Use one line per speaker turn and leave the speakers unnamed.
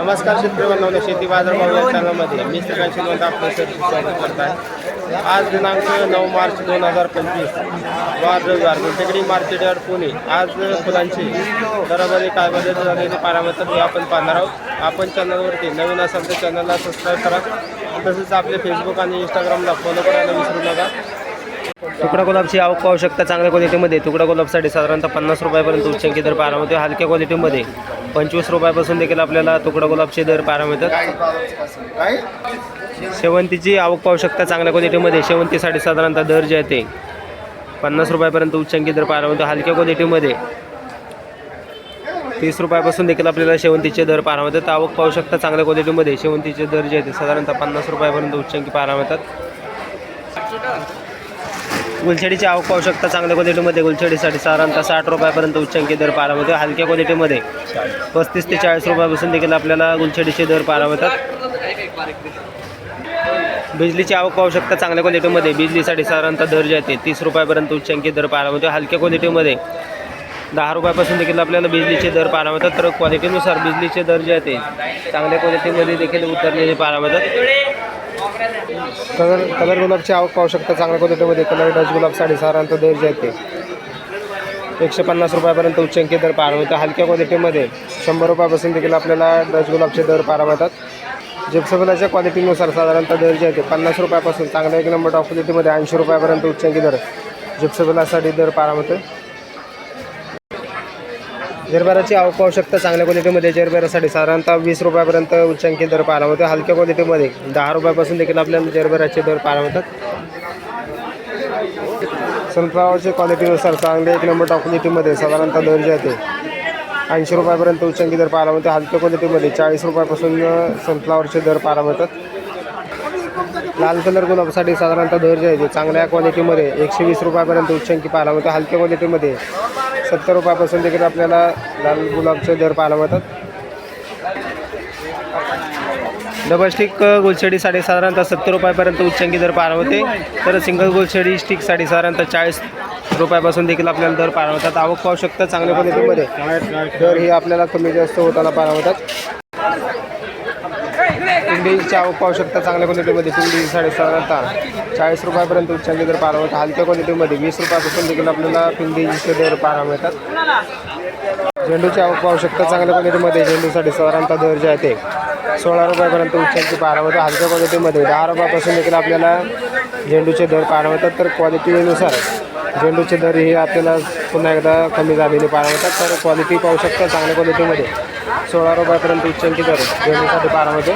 नमस्कार शेतकरी शेती बाजार भाव मी श्रीकांत आपलं स्वागत करत आहे आज दिनांक नऊ मार्च दोन हजार पंचवीस वार रविवार. Gultekdi market yard Pune. आज फुलांची दरामध्ये काय बदल झालेले पॅरामीटर हे आपण पाहणार आहोत. आपण चॅनलवरती नवीन असाल तर चॅनलला सबस्क्राईब करा. तसेच आपले फेसबुक आणि इंस्टाग्रामला फॉलो करायला विसरू नका. तुकडा गुलाबची आवक पाहू शकता चांगल्या क्वालिटीमध्ये तुकडा गुलाबसाठी साधारणतः पन्नास रुपयापर्यंत उच्चांकी दर पाहायला मिळतो हलक्या क्वालिटीमध्ये पंचवीस रुपयापासून देखील आपल्याला तुकडा गुलाबचे दर पाहायला मिळतात. शेवंतीची आवक पाहू शकता चांगल्या क्वालिटीमध्ये शेवंतीसाठी साधारणतः दर जे आहे ते पन्नास रुपयापर्यंत उच्चांकी दर पाहायला मिळतो. हलक्या क्वालिटीमध्ये तीस रुपयापासून देखील आपल्याला शेवंतीचे दर पाहायला मिळतात. आवक पाहू शकता चांगल्या क्वालिटीमध्ये शेवंतीचे दर जे आहे ते साधारणतः पन्नास रुपयापर्यंत उच्चांकी पाहायला मिळतात. गुलछडीची आवक पाहू शकता. चांगल्या क्वालिटीमध्ये गुलछडीसाठी साधारणतः साठ रुपयापर्यंत उच्चांकी दर पाहायला मिळतो. हलक्या क्वालिटीमध्ये पस्तीस ते चाळीस रुपयापासून देखील आपल्याला गुलछडीचे दर पाहायला मिळतात. बिजलीची आवक पाहू शकता. चांगल्या क्वालिटीमध्ये बिजलीसाठी साधारणतः दर जे आहे तीस रुपयापर्यंत उच्चांकी दर पाहायला मिळतो. हलक्या क्वालिटीमध्ये दहा रुपयापासून देखील आपल्याला बिजलीचे दर पाहायला मिळतात. तर क्वालिटीनुसार बिजलीचे दर जे आहे ते चांगल्या क्वालिटीमध्ये देखील उतरलेले पाहायला मिळतात. कलर कलर गुलाबची आवक पाहू शकता चांगल्या क्वालिटीमध्ये. कलर डच गुलाब साडी साधारणतः दर आहे ते. एकशे पन्नास रुपयापर्यंत उच्चंकी दर पाहायला मिळतं. हलक्या क्वालिटीमध्ये शंभर रुपयापासून देखील आपल्याला डच गुलाबचे दर पाहायला मिळतात. जिप्सफुलाच्या क्वालिटीनुसार साधारणतः दर्ज येते आहे ते पन्नास रुपयापासून चांगल्या एक नंबर टॉप क्वालिटीमध्ये ऐंशी रुपयापर्यंत उच्चंकी दर जिप्सफुलासाठी दर पाहायला मिळतो जरबेराची आवक पाहू शकता. चांगल्या क्वालिटीमध्ये जरबेरासाठी साधारणतः वीस रुपयापर्यंत उच्चांकी दर पाहायला मिळतो. हलक्या क्वालिटीमध्ये दहा रुपयापासून देखील आपल्याला जरबेराचे दर पाहायला मिळतात. सनफ्लावरच्या क्वालिटीनुसार चांगले एक नंबर टॉप क्वालिटीमध्ये साधारणतः दर जे आहे ऐंशी रुपयापर्यंत उच्चांकी दर पाहायला मिळतो. हलक्या क्वालिटीमध्ये चाळीस रुपयापासून सनफ्लावरचे दर पाहायला मिळतात. लाल कलर गुलाबसाठी साधारणतः दर आहे. चांगल्या क्वालिटीमध्ये एकशे वीस रुपयापर्यंत उच्चांकी पाहायला मिळतो. हलक्या क्वालिटीमध्ये सत्तर रुपयापासून देखील आपल्याला लाल गुलाबचे दर पाहायला मिळतात. डबल स्टिक गुलछडीसाठी साधारणतः सत्तर रुपयापर्यंत उच्चांकी दर पाहायला होते तर सिंगल गुलछडी स्टिकसाठी साधारणतः चाळीस रुपयापासून देखील आपल्याला दर पाहायला मिळतात. आवक पाहू शकतात चांगल्या क्वालिटीमध्ये दर ही आपल्याला कमी जास्त होताना पाहायला मिळतात. पिंडीची आवक पाहू शकता चांगल्या क्वालिटीमध्ये पिंडी साडेसहा साधारणतः चाळीस रुपयापर्यंत उच्चांकी दर पाहायला मिळतात. हलक्या क्वालिटीमध्ये वीस रुपयापासून देखील आपल्याला पिंडीचे दर पाहायला मिळतात. झेंडूची आवक पाहू शकता चांगल्या क्वालिटीमध्ये झेंडूसाठी साधारणतः दर जे आहे ते सोळा रुपयापर्यंत उच्चांकी पाहायला मिळतात. हलक्या क्वालिटीमध्ये दहा रुपयापासून देखील आपल्याला झेंडूचे दर पाहायला मिळतात. तर क्वालिटीनुसार झेंडूचे दर हे आपल्याला पुन्हा एकदा कमी झालेले पाहायला मिळतात. तर क्वालिटी पाहू शकता चांगल्या क्वालिटीमध्ये सोळा रुपयापर्यंत उच्चांकी करू. दोन्ही पाहायला मिळते